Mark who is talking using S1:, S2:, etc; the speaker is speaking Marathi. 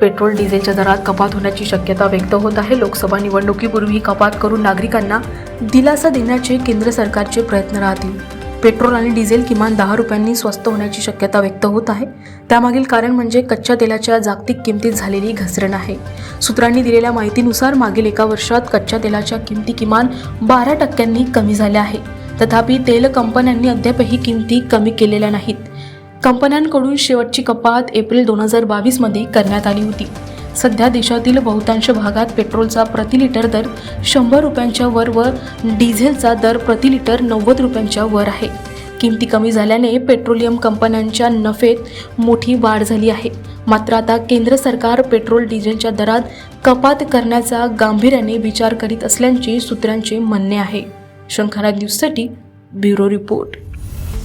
S1: पेट्रोल डिझेलच्या दरात कपात होण्याची शक्यता व्यक्त होत आहे. लोकसभा निवडणुकीपूर्वी कपात करून नागरिकांना दिलासा देण्याचे केंद्र सरकारचे प्रयत्न राहतील. पेट्रोल आणि डिझेल किमान दहा रुपयांनी स्वस्त होण्याची शक्यता व्यक्त होत आहे. त्यामागील कारण म्हणजे कच्च्या तेलाच्या जागतिक किमतीत झालेली घसरण आहे. सूत्रांनी दिलेल्या माहितीनुसार मागील एका वर्षात कच्च्या तेलाच्या किमती किमान बारा टक्क्यांनी कमी झाल्या आहे. तथापि तेल कंपन्यांनी अद्यापही किमती कमी केलेल्या नाहीत. कंपन्यांकडून शेवटची कपात एप्रिल दोन हजार बावीसमध्ये करण्यात आली होती. सध्या देशातील बहुतांश भागात पेट्रोलचा प्रति लिटर दर शंभर रुपयांच्या वर व डिझेलचा दर प्रति लिटर नव्वद रुपयांच्या वर आहे. किमती कमी झाल्याने पेट्रोलियम कंपन्यांच्या नफेत मोठी वाढ झाली आहे. मात्र आता केंद्र सरकार पेट्रोल डिझेलच्या दरात कपात करण्याचा गांभीर्याने विचार करीत असल्याचे सूत्रांचे म्हणणे आहे. शंखना न्यूजसाठी ब्युरो रिपोर्ट.